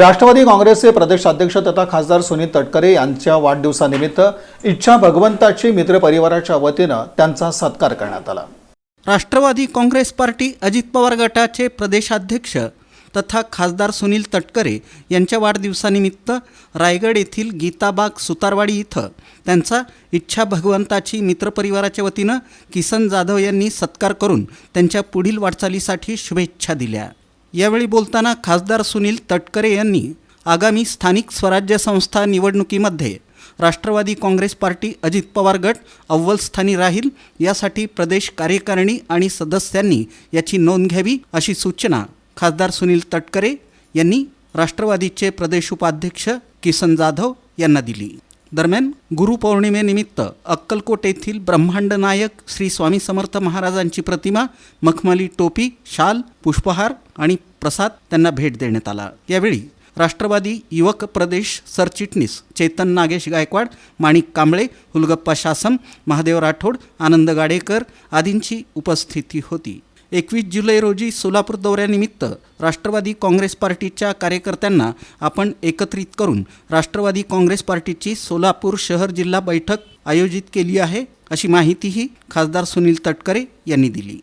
राष्ट्रवादी काँग्रेसचे प्रदेशाध्यक्ष तथा खासदार सुनील तटकरे यांच्या वाढदिवसानिमित्त इच्छा भगवंताची मित्र परिवाराच्या वतीनं त्यांचा सत्कार करण्यात आला. राष्ट्रवादी काँग्रेस पार्टी अजित पवार गटाचे प्रदेशाध्यक्ष तथा खासदार सुनील तटकरे यांच्या वाढदिवसानिमित्त रायगड येथील गीताबाग सुतारवाडी इथं त्यांचा इच्छा भगवंताची मित्रपरिवाराच्या वतीनं किसन जाधव यांनी सत्कार करून त्यांच्या पुढील वाटचालीसाठी शुभेच्छा दिल्या. यावेळी बोलताना खासदार सुनील तटकरे यांनी आगामी स्थानिक स्वराज्य संस्था निवडणुकीमध्ये राष्ट्रवादी काँग्रेस पार्टी अजित पवार गट अव्वल स्थानी राहील यासाठी प्रदेश कार्यकारिणी आणि सदस्यांनी याची नोंद घ्यावी अशी सूचना खासदार सुनील तटकरे यांनी राष्ट्रवादीचे प्रदेश उपाध्यक्ष किसन जाधव यांना दिली. दरम्यान गुरुपौर्णिमेनिमित्त अक्कलकोट येथील ब्रह्मांड नायक श्री स्वामी समर्थ महाराजांची प्रतिमा मखमली टोपी शाल पुष्पहार आणि प्रसाद त्यांना भेट देण्यात आला. यावेळी राष्ट्रवादी युवक प्रदेश सरचिटणीस चेतन नागेश गायकवाड माणिक कांबळे हुलगप्पा शासम महादेव राठोड आनंद गाडेकर आदींची उपस्थिती होती. एकवीस जुलै रोजी सोलापूर दौऱ्यानिमित्त राष्ट्रवादी काँग्रेस पार्टीच्या कार्यकर्त्यांना आपण एकत्रित करून राष्ट्रवादी काँग्रेस पार्टीची सोलापूर शहर जिल्हा बैठक आयोजित केली आहे अशी माहितीही खासदार सुनील तटकरे यांनी दिली.